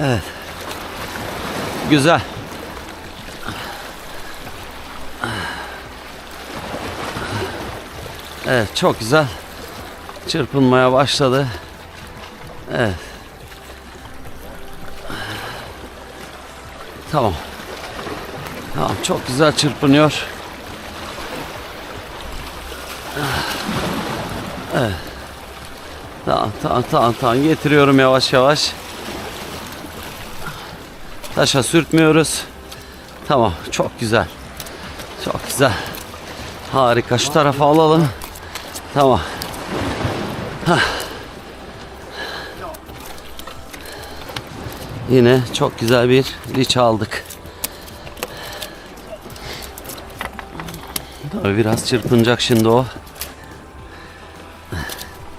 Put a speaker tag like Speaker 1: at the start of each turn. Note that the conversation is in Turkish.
Speaker 1: Evet. Güzel. Evet çok güzel. Çırpınmaya başladı. Evet. Tamam. Tamam çok güzel çırpınıyor. Evet. Tamam tamam tamam tamam getiriyorum yavaş yavaş. Taşa sürtmüyoruz. Tamam çok güzel. Çok güzel. Harika şu tarafa alalım. Tamam. Hah. Yine çok güzel bir liç aldık. Tabii biraz çırpınacak şimdi o.